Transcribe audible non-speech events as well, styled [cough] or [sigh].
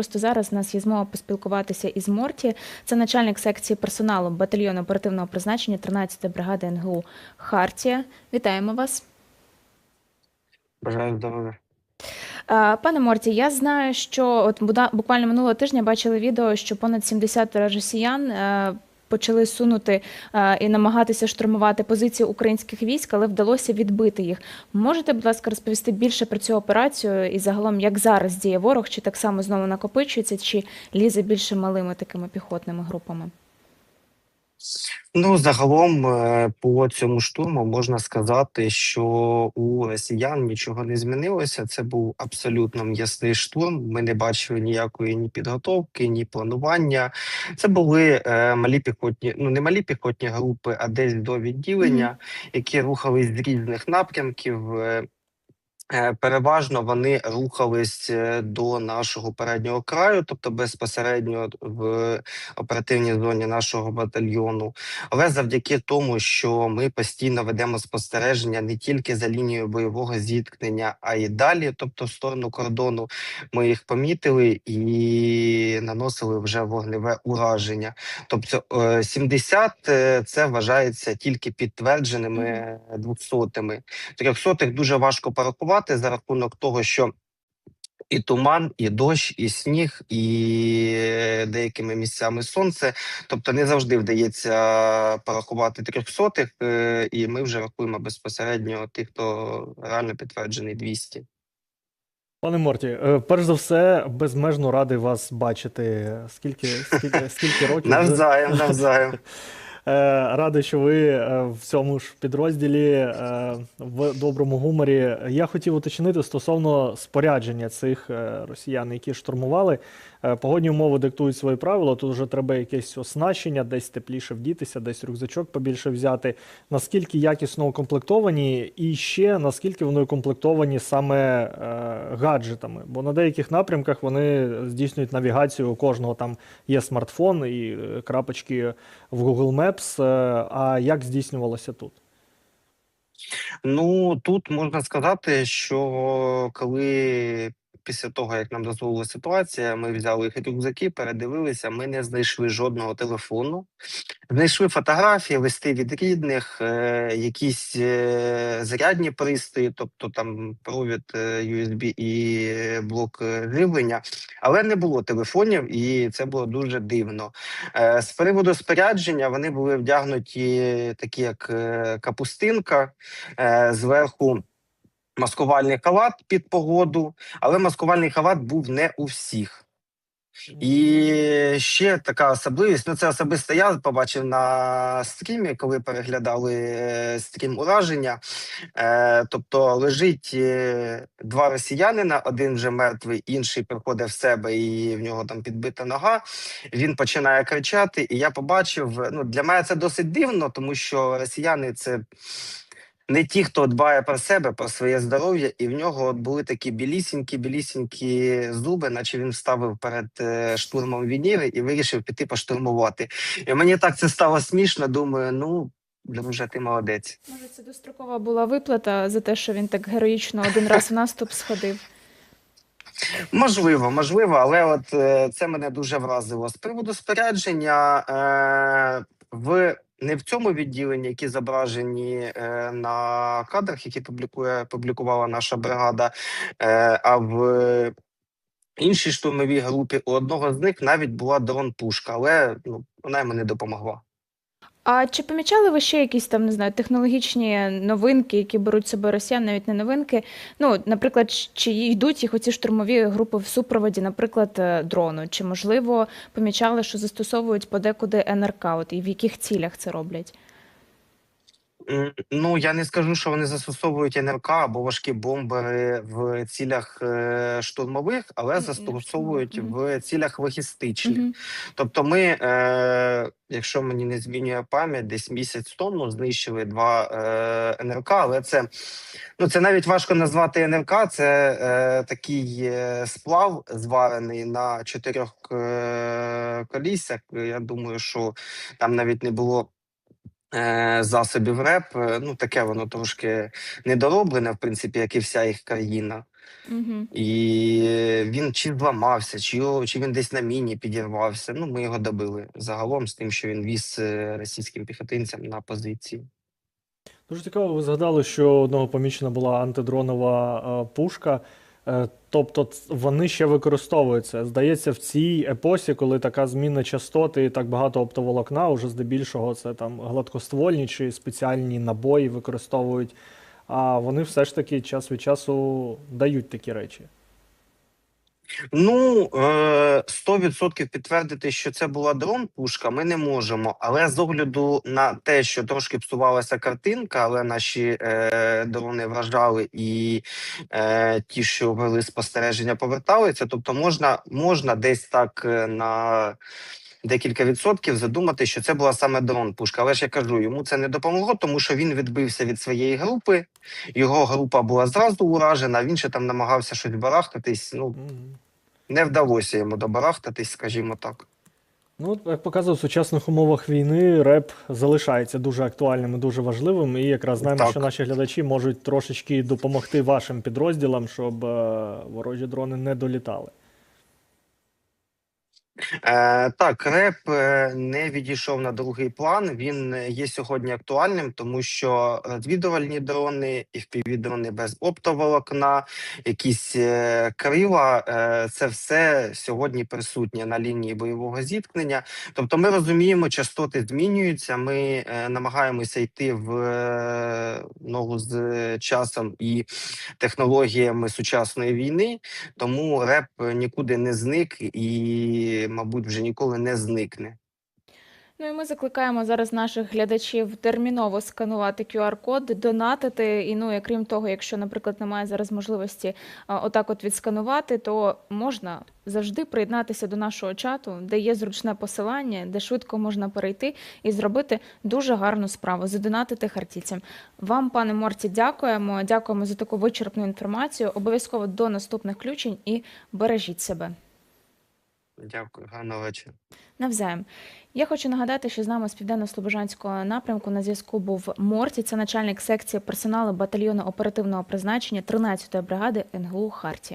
просто зараз у нас є змога поспілкуватися із Морті. Це начальник секції персоналу батальйону оперативного призначення 13-ї бригади НГУ Хартія. Вітаємо вас. Бажаю здоров'я. Пане Морті, я знаю, що от буквально минулого тижня бачили відео, що понад 70 росіян е, почали сунути е, і намагатися штурмувати позиції українських військ, але вдалося відбити їх. Можете, будь ласка, розповісти більше про цю операцію і загалом, як зараз діє ворог, чи так само знову накопичується, чи лізе більше малими такими піхотними групами? Ну, загалом, е, по цьому штурму можна сказати, що у росіян нічого не змінилося. Це був абсолютно м'ясний штурм. Ми не бачили ніякої ні підготовки, ні планування. Це були е, малі піхотні, ну не малі піхотні групи, а десь до відділення, які рухались з різних напрямків. Е, Переважно вони рухались е, до нашого переднього краю, тобто безпосередньо в оперативній зоні нашого батальйону. Але завдяки тому, що ми постійно ведемо спостереження не тільки за лінією бойового зіткнення, а й далі, тобто в сторону кордону, ми їх помітили і наносили вже вогневе ураження. Тобто е, 70 е, це вважається тільки підтвердженими двохсотими. Трьохсотих дуже важко порахувати за рахунок того, що і туман, і дощ, і сніг, і деякими місцями сонце. Тобто не завжди вдається порахувати трьохсотих, е, і ми вже рахуємо безпосередньо тих, хто реально підтверджений 200. Пане Морті, е, перш за все, безмежно радий вас бачити. Скільки, скільки, скільки років? Навзаєм, навзаєм. [laughs] Е, Радий, що ви е, в цьому ж підрозділі е, в доброму гуморі. Я хотів уточнити стосовно спорядження цих росіян, які штурмували. Е, Погодні умови диктують свої правила. Тут вже треба якесь оснащення, десь тепліше вдітися, десь рюкзачок побільше взяти. Наскільки якісно укомплектовані, і ще наскільки вони укомплектовані саме е, гаджетами? Бо на деяких напрямках вони здійснюють навігацію. У кожного там є смартфон і е, крапочки в Google Maps. Е, А як здійснювалося тут? Ну тут можна сказати, що коли після того, як нам дозволила ситуація, ми взяли їх рюкзаки, передивилися, ми не знайшли жодного телефону. Знайшли фотографії, листи від рідних, е, якісь е, зарядні пристрої, тобто там провід USB і е, блок е, живлення, але не було телефонів, і це було дуже дивно. З приводу спорядження вони були вдягнуті такі, як капустинка, зверху. Маскувальний халат під погоду, але маскувальний халат був не у всіх. І ще така особливість. Ну, це особисто я побачив на стрімі, коли переглядали е, стрім ураження. Е, тобто лежить е, два росіянина, один вже мертвий, інший приходить в себе, і в нього там підбита нога. Він починає кричати, і я побачив. Ну, для мене це досить дивно, тому що росіяни це не ті, хто дбає про себе, про своє здоров'я, і в нього от були такі білісінькі, білісінькі зуби, наче він ставив перед е, штурмом вініри і вирішив піти поштурмувати. І мені так це стало смішно. Думаю, ну друже, ти молодець. Може, це дострокова була виплата за те, що він так героїчно один раз в наступ сходив. Можливо, можливо, але от е, це мене дуже вразило. З приводу спорядження е, в не в цьому відділенні, які зображені е, на кадрах, які публікує публікувала наша бригада, е, а в іншій штурмовій групі у одного з них навіть була дрон-пушка, але ну, вона йому не допомогла. А чи помічали ви ще якісь там, не знаю, технологічні новинки, які беруть себе росіян, навіть не новинки? Ну, наприклад, чи йдуть їх оці штурмові групи в супроводі, наприклад, е, дрону? Чи можливо помічали, що застосовують подекуди НРК? От і в яких цілях це роблять? Ну, я не скажу, що вони застосовують НРК або важкі бомбери в цілях е, штурмових, але застосовують в цілях логістичних. Тобто, ми, е, якщо мені не змінює пам'ять, десь місяць тому знищили два е, НРК, але це ну це навіть важко назвати НРК. Це е, такий сплав зварений на чотирьох е, коліссях. Я думаю, що там навіть не було. Е, Засобів РЕП, Е, ну таке воно трошки недороблене, в принципі, як і вся їх країна. Угу. І він чи зламався, чи, його, чи він десь на міні підірвався. Ну, ми його добили загалом з тим, що він віз е, російським піхотинцям на позиції. Дуже цікаво, ви згадали, що одного помічена була антидронова е, пушка. Е, Тобто вони ще використовуються. Здається, в цій епосі, коли така зміна частоти і так багато оптоволокна, уже здебільшого це там гладкоствольні чи спеціальні набої використовують. А вони все ж таки час від часу дають такі речі. Ну, е, 100% підтвердити, що це була дрон-пушка, ми не можемо. Але з огляду на те, що трошки псувалася картинка, але наші е, дрони вражали і е, ті, що вели спостереження, поверталися. Тобто, можна, можна десь так е, на декілька відсотків задумати, що це була саме дрон-пушка. Але ж я кажу, йому це не допомогло, тому що він відбився від своєї групи. Його група була зразу уражена. Він ще там намагався щось барахтатись. Ну не вдалося йому добарахтатись, скажімо так. Ну, як показує, в сучасних умовах війни реп залишається дуже актуальним і дуже важливим. І якраз знаємо, Так. що наші глядачі можуть трошечки допомогти вашим підрозділам, щоб е, ворожі дрони не долітали. Е, так, реп е, не відійшов на другий план. Він е, є сьогодні актуальним, тому що розвідувальні дрони і впівдрони без оптоволокна, якісь е, крила, е, це все сьогодні присутнє на лінії бойового зіткнення. Тобто, ми розуміємо, частоти змінюються. Ми е, намагаємося йти в е, ногу з часом і технологіями сучасної війни. Тому реп нікуди не зник і, мабуть, вже ніколи не зникне. Ну і ми закликаємо зараз наших глядачів терміново сканувати QR-код, донатити. І ну, і крім того, якщо, наприклад, немає зараз можливості отак от відсканувати, то можна завжди приєднатися до нашого чату, де є зручне посилання, де швидко можна перейти і зробити дуже гарну справу, задонатити хартійцям. Вам, пане Морці, дякуємо. Дякуємо за таку вичерпну інформацію. Обов'язково до наступних включень і бережіть себе. Дякую, гарного вечора. Навзаєм. Я хочу нагадати, що з нами з південно-слобожанського напрямку на зв'язку був Морті, це начальник секції персоналу батальйону оперативного призначення 13-ї бригади НГУ Хартія.